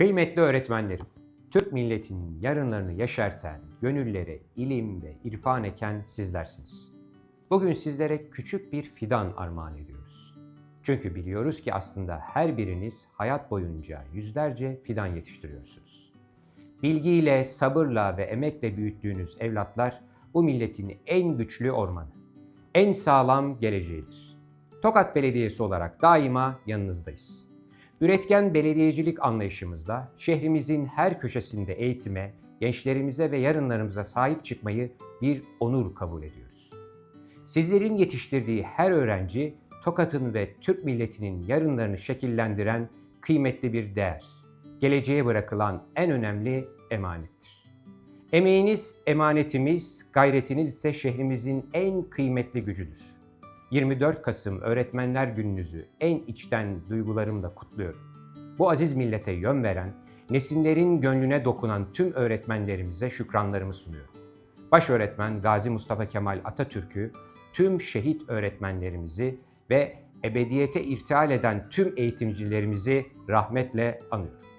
Kıymetli öğretmenlerim, Türk milletinin yarınlarını yaşartan, gönüllere ilim ve irfan eken sizlersiniz. Bugün sizlere küçük bir fidan armağan ediyoruz. Çünkü biliyoruz ki aslında her biriniz hayat boyunca yüzlerce fidan yetiştiriyorsunuz. Bilgiyle, sabırla ve emekle büyüttüğünüz evlatlar bu milletin en güçlü ormanı, en sağlam geleceğidir. Tokat Belediyesi olarak daima yanınızdayız. Üretken belediyecilik anlayışımızla şehrimizin her köşesinde eğitime, gençlerimize ve yarınlarımıza sahip çıkmayı bir onur kabul ediyoruz. Sizlerin yetiştirdiği her öğrenci Tokat'ın ve Türk milletinin yarınlarını şekillendiren kıymetli bir değer. Geleceğe bırakılan en önemli emanettir. Emeğiniz emanetimiz, gayretiniz ise şehrimizin en kıymetli gücüdür. 24 Kasım Öğretmenler Gününüzü en içten duygularımla kutluyorum. Bu aziz millete yön veren, nesinlerin gönlüne dokunan tüm öğretmenlerimize şükranlarımı sunuyorum. Baş öğretmen Gazi Mustafa Kemal Atatürk'ü, tüm şehit öğretmenlerimizi ve ebediyete irtihal eden tüm eğitimcilerimizi rahmetle anıyorum.